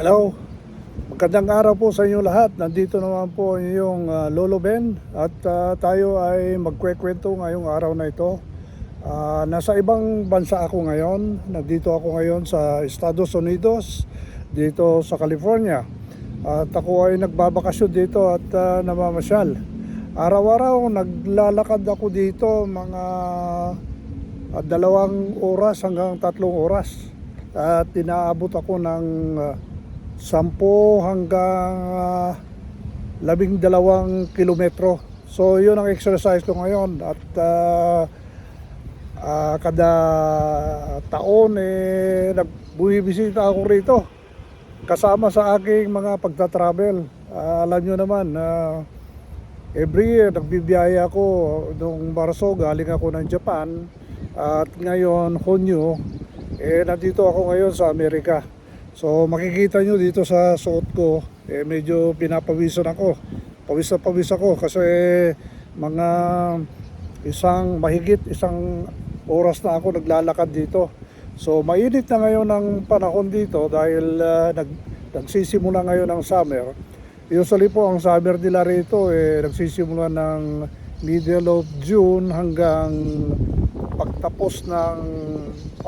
Hello, magandang araw po sa inyo lahat. Nandito naman po ang inyong ah, Lolo Ben at ah, tayo ay magkwekwento ngayong araw na ito. Ah, nasa ibang bansa ako ngayon. Nandito ako ngayon sa Estados Unidos, dito sa California. At ako ay nagbabakasyon dito at ah, namamasyal. Araw-araw naglalakad ako dito mga ah, dalawang oras hanggang tatlong oras. At inaabot ako ng ah, sampo hanggang ah, labing dalawang kilometro. So yun ang exercise ko ngayon at ah, ah, kada taon eh nagbubisita ako rito kasama sa aking mga pagta-travel. Ah, alam nyo naman na every year nagbibiyaya ako nung Marso galing ako ng Japan at ngayon Hunyo eh nandito ako ngayon sa Amerika. So makikita nyo dito sa suot ko, eh, medyo pinapawisan ako. Pawis na pawis ako kasi mga isang mahigit isang oras na ako naglalakad dito. So mainit na ngayon ang panahon dito dahil ah, nag, nagsisimula ngayon ang summer. Usually po ang summer nila rito eh, nagsisimula ng middle of June hanggang pagtapos ng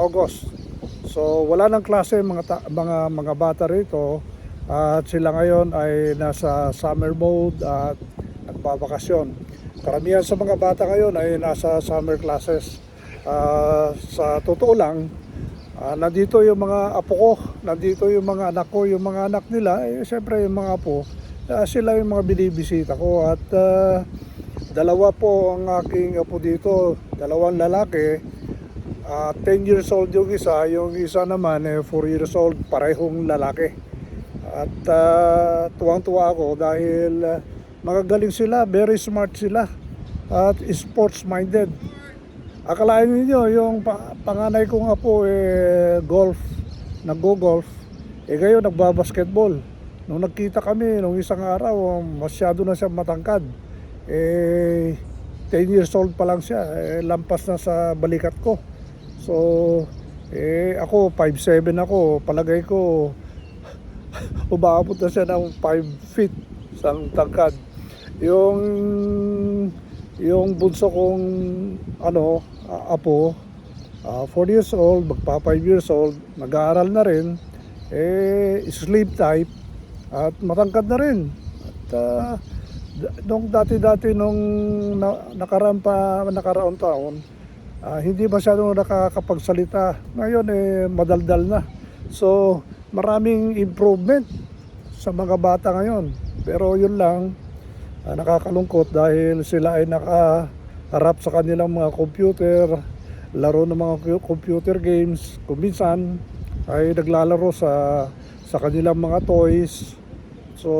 August. So wala nang klase mga ta- mga mga bata rito at sila ngayon ay nasa summer mode at nagbabakasyon. Karamihan sa mga bata ngayon ay nasa summer classes. Ah, sa totoo lang, ah, nandito yung mga apo ko, nandito yung mga anak ko, yung mga anak nila, eh syempre yung mga apo, ah, sila yung mga binibisita ko at ah, dalawa po ang aking apo dito, dalawang lalaki, Ah, 10 years old yung isa, yung isa naman eh, 4 years old, parehong lalaki. At ah, tuwang-tuwa ako dahil ah, magagaling sila, very smart sila at sports minded. Akalain niyo yung pa- panganay ko nga po eh, golf, naggo-golf, eh ngayon nagbabasketball. Nung nagkita kami nung isang araw, masyado na siya matangkad. Eh 10 years old pa lang siya, eh, lampas na sa balikat ko. So, eh ako 5'7 ako, palagay ko umaabot na siya ng 5 feet sa tangkad. Yung yung bunso kong ano, apo, 4 years old, magpa 5 years old, nag-aaral na rin, eh sleep type at matangkad na rin. At d- nung dati-dati nung na, nakaraan pa nakaraang taon, ah, hindi masyadong nakakapagsalita. Ngayon eh madaldal na. So maraming improvement sa mga bata ngayon. Pero yun lang, ah, nakakalungkot dahil sila ay nakaharap sa kanilang mga computer, laro ng mga computer games. Kung minsan ay naglalaro sa sa kanilang mga toys. So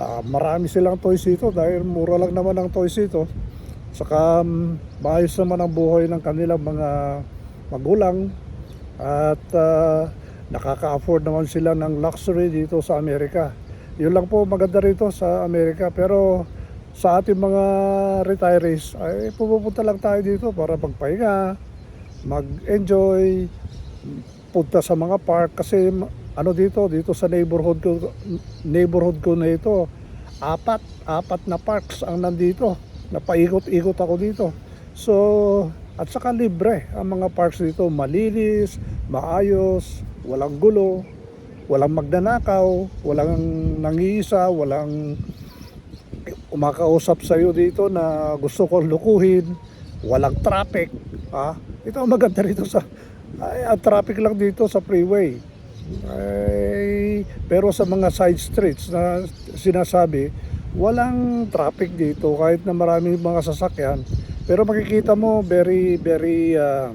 ah, marami silang toys dito dahil mura lang naman ang toys dito. Saka mm, maayos naman ang buhay ng kanilang mga magulang. At ah, nakaka-afford naman sila ng luxury dito sa Amerika. Yun lang po maganda rito sa Amerika. Pero sa ating mga retirees ay pupunta lang tayo dito para magpahinga, mag-enjoy, punta sa mga park. Kasi ano dito dito sa neighborhood ko neighborhood ko na ito apat apat na parks ang nandito napaikot-ikot ako dito. So at saka libre. Ang mga parks dito malinis maayos walang gulo walang magnanakaw walang nangiisa walang umakausap sa iyo dito na gusto kong lukuhin. Walang traffic ha? Ito ang maganda rito sa ay, ang traffic lang dito sa freeway. Ay, pero sa mga side streets na sinasabi walang traffic dito kahit na maraming mga sasakyan. Pero makikita mo very very uh,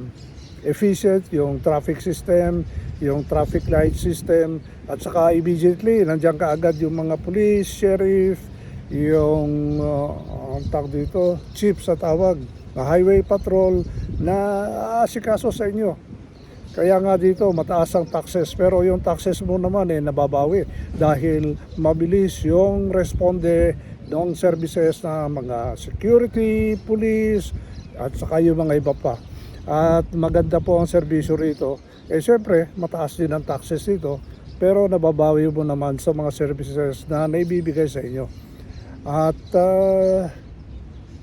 efficient yung traffic system yung traffic light system at saka immediately nandiyan ka agad yung mga police, sheriff yung uh, tawag dito chief sa tawag na highway patrol na aasikaso sa inyo kaya nga dito mataas ang taxes pero yung taxes mo naman eh nababawi dahil mabilis yung responde ng services na mga security, police at saka yung mga iba pa. At maganda po ang serbisyo rito. Eh syempre mataas din ang taxes dito pero nababawi mo naman sa mga services na naibibigay sa inyo. At ah,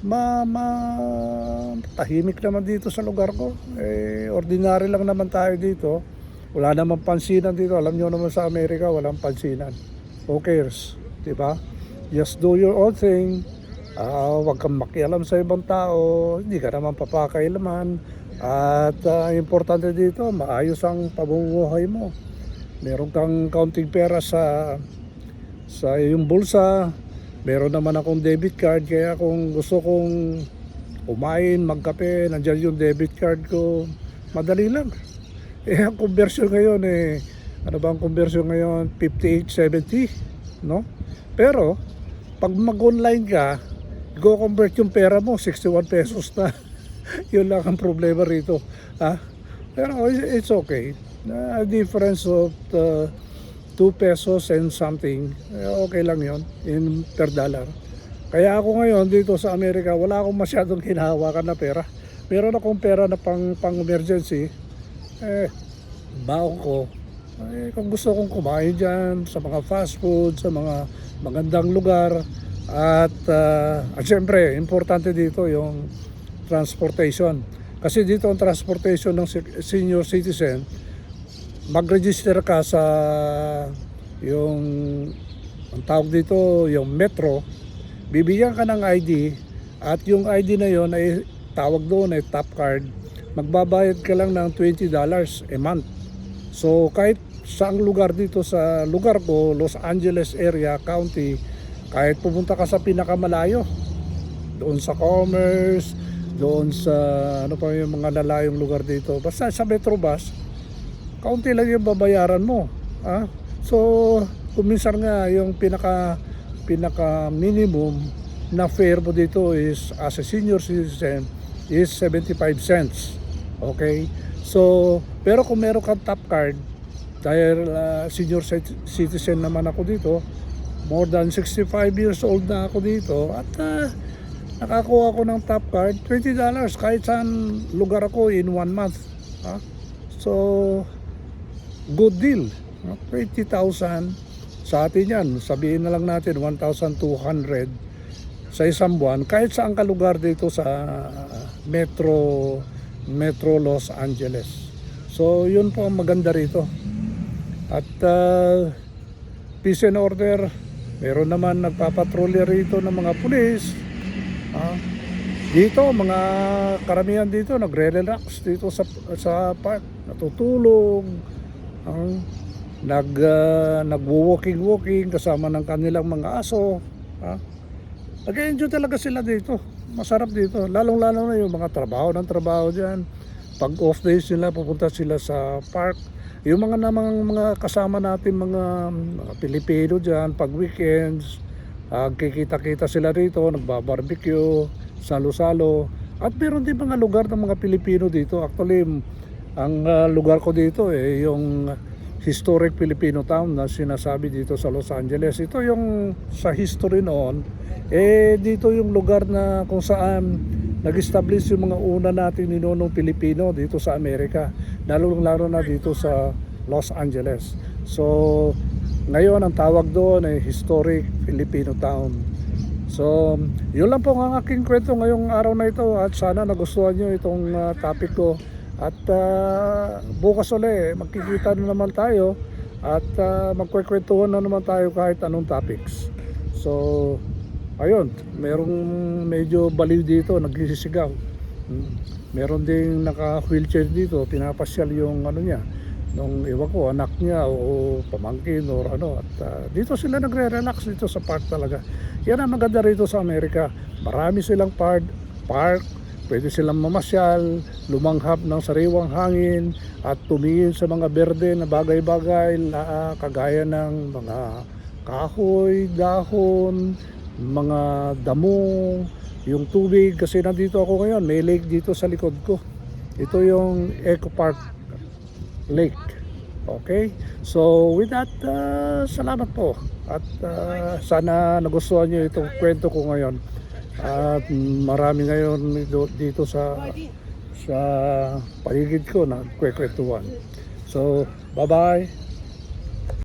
ma, ma tahimik naman dito sa lugar ko. Eh, ordinary lang naman tayo dito. Wala namang pansinan dito. Alam nyo naman sa Amerika, walang pansinan. Who cares? Di ba? Just do your own thing. Ah, huwag kang makialam sa ibang tao. Hindi ka naman papakailaman. At ah, importante dito, maayos ang pamumuhay mo. Meron kang counting pera sa sa iyong bulsa. Meron naman akong debit card kaya kung gusto kong kumain, magkape, nandiyan yung debit card ko. Madali lang. Eh, ang conversion ngayon eh, ano ba ang conversion ngayon? 58.70, no? Pero, pag mag-online ka, go-convert yung pera mo, 61 pesos na. Yun lang ang problema rito. Ha? Pero it's okay. A difference of uh, 2 pesos and something, eh, okay lang yon in per dollar. Kaya ako ngayon dito sa Amerika, wala akong masyadong hinahawakan na pera. Meron akong pera na pang, pang emergency. Eh, baon ko. Eh, kung gusto kong kumain dyan sa mga fast food, sa mga magandang lugar. At, uh, at syempre, importante dito yung transportation. Kasi dito ang transportation ng se- senior citizen, mag-register ka sa yung ang tawag dito yung metro bibigyan ka ng ID at yung ID na yon ay tawag doon ay top card. Magbabayad ka lang ng $20 a month. So kahit saang lugar dito sa lugar ko Los Angeles area county kahit pumunta ka sa pinakamalayo doon sa Commerce doon sa ano pa yung mga lalayong lugar dito basta sa Metro Bus kaunti lang yung babayaran mo. Ah? So, kuminsan nga yung pinaka pinaka minimum na fare mo dito is as a senior citizen is 75 cents. Okay? So, pero kung meron kang top card, dahil ah, senior cit- citizen naman ako dito, more than 65 years old na ako dito at ah, nakakuha ako ng top card, $20 kahit saan lugar ako in one month. Ah? So, good deal. No? 20,000 sa atin yan. Sabihin na lang natin 1,200 sa isang buwan kahit saan ka lugar dito sa Metro Metro Los Angeles. So yun po ang maganda rito. At uh, peace and order, meron naman nagpapatrolya rito ng mga pulis. Ah, dito, mga karamihan dito nagre-relax dito sa sa park, natutulog, ang nag uh, nagwo-walking walking kasama ng kanilang mga aso ha? Nag-enjoy talaga sila dito. Masarap dito. Lalong lalo na yung mga trabaho ng trabaho diyan pag off days nila pupunta sila sa park. Yung mga namang mga kasama natin mga, mga Pilipino diyan pag weekends uh, kikita-kita sila rito nagbabarbecue salo-salo. At meron din mga lugar ng mga Pilipino dito. Actually ang uh, lugar ko dito eh yung historic Filipino town na sinasabi dito sa Los Angeles. Ito yung sa history noon, eh dito yung lugar na kung saan nag-establish yung mga una nating ninunong Pilipino dito sa Amerika. Lalo lalo na dito sa Los Angeles. So, ngayon ang tawag doon ay historic Filipino town. So, yun lang po ang aking kwento ngayong araw na ito at sana nagustuhan nyo itong uh, topic ko. At uh, bukas ulit, magkikita na naman tayo at uh, magkwekwentuhan na naman tayo kahit anong topics. So, ayun, merong medyo baliw dito, nagsisigaw. Hmm. Meron ding naka-wheelchair dito, pinapasyal yung ano niya, nung iwan ko, anak niya o pamangkin or ano. At uh, dito sila nagre-relax dito sa park talaga. Yan ang maganda rito sa Amerika. Marami silang park, park Pwede silang mamasyal, lumanghap ng sariwang hangin at tumingin sa mga berde na bagay-bagay na kagaya ng mga kahoy, dahon, mga damo, yung tubig kasi nandito ako ngayon, may lake dito sa likod ko. Ito yung Eco Park Lake. Okay? So with that, uh, salamat po. At uh, sana nagustuhan nyo itong kwento ko ngayon. At marami ngayon dito- sa sa paligid ko na kwekwentuhan. So, bye-bye.